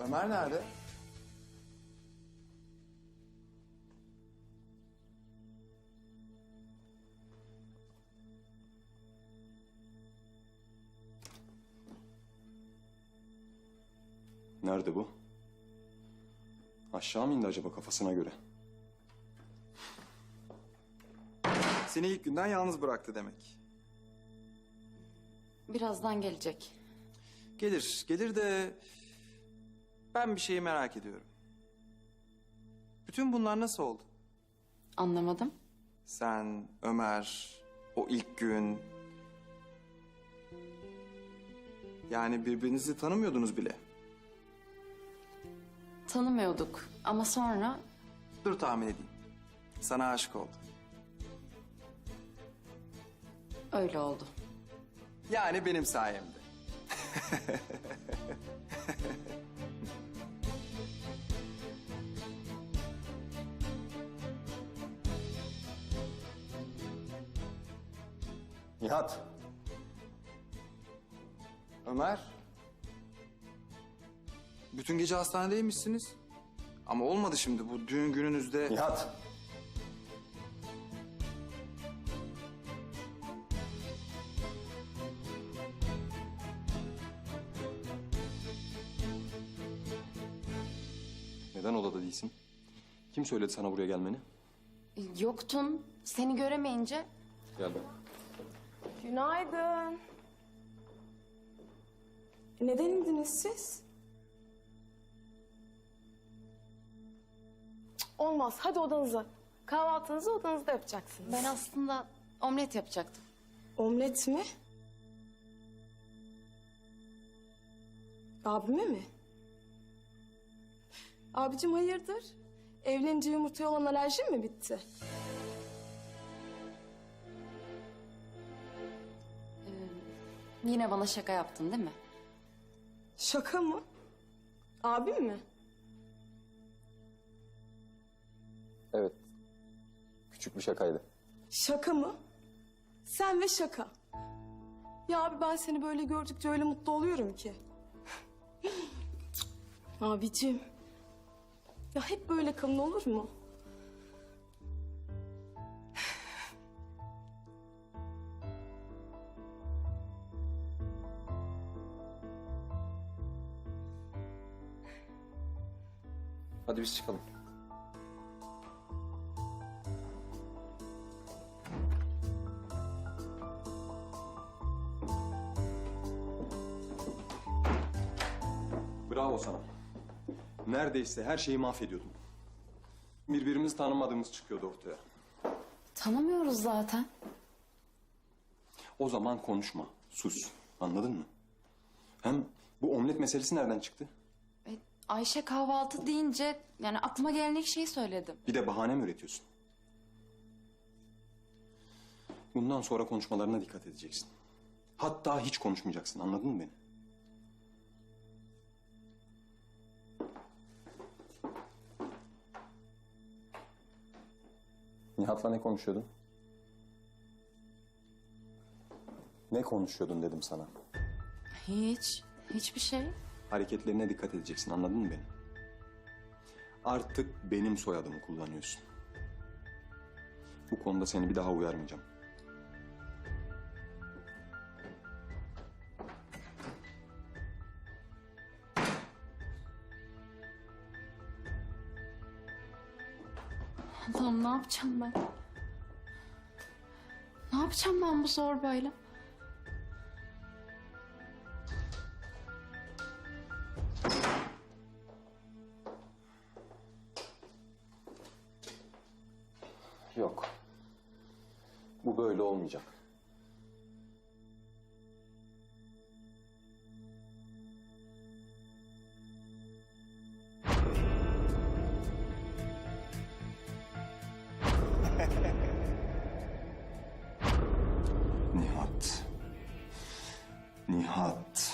Ömer nerede? Nerede bu? Aşağı mı indi acaba kafasına göre? Seni ilk günden yalnız bıraktı demek. Birazdan gelecek. Gelir, gelir de ben bir şeyi merak ediyorum. Bütün bunlar nasıl oldu? Anlamadım. Sen, Ömer, o ilk gün... Yani birbirinizi tanımıyordunuz bile. Tanımıyorduk ama sonra Dur tahmin edeyim. Sana aşık oldu. öyle oldu. Yani benim sayemde. Nihat. Ömer. Bütün gece hastanedeymişsiniz. Ama olmadı şimdi bu düğün gününüzde. Nihat. Neden odada değilsin? Kim söyledi sana buraya gelmeni? Yoktun. Seni göremeyince Gel ben. Günaydın. Neden indiniz siz? Cık, Olmaz. Hadi odanıza. Kahvaltınızı odanızda yapacaksınız. ben aslında omlet yapacaktım. Omlet mi? Abime mi? Abicim hayırdır? Evlenince yumurtaya olan alerjin mi bitti? Yine bana şaka yaptın değil mi? Şaka mı? Abim mi? Evet. Küçük bir şakaydı. Şaka mı? Sen ve şaka. Ya abi ben seni böyle gördükçe öyle mutlu oluyorum ki. Abicim. Ya hep böyle kalın olur mu? Hadi biz çıkalım. Bravo sana. Neredeyse her şeyi mahvediyordun. Birbirimizi tanımadığımız çıkıyordu ortaya. Tanımıyoruz zaten. O zaman konuşma, sus. Anladın mı? Hem bu omlet meselesi nereden çıktı? Ayşe kahvaltı deyince yani aklıma gelen ilk şeyi söyledim. Bir de bahane mi üretiyorsun? Bundan sonra konuşmalarına dikkat edeceksin. Hatta hiç konuşmayacaksın. Anladın mı beni? Nihat'la ne konuşuyordun? Ne konuşuyordun dedim sana. Hiç. Hiçbir şey. Hareketlerine dikkat edeceksin. Anladın mı beni? Artık benim soyadımı kullanıyorsun. Bu konuda seni bir daha uyarmayacağım. Allah'ım ne yapacağım ben? Ne yapacağım ben bu zorbayla? Yok. Bu böyle olmayacak. Nihat. Nihat.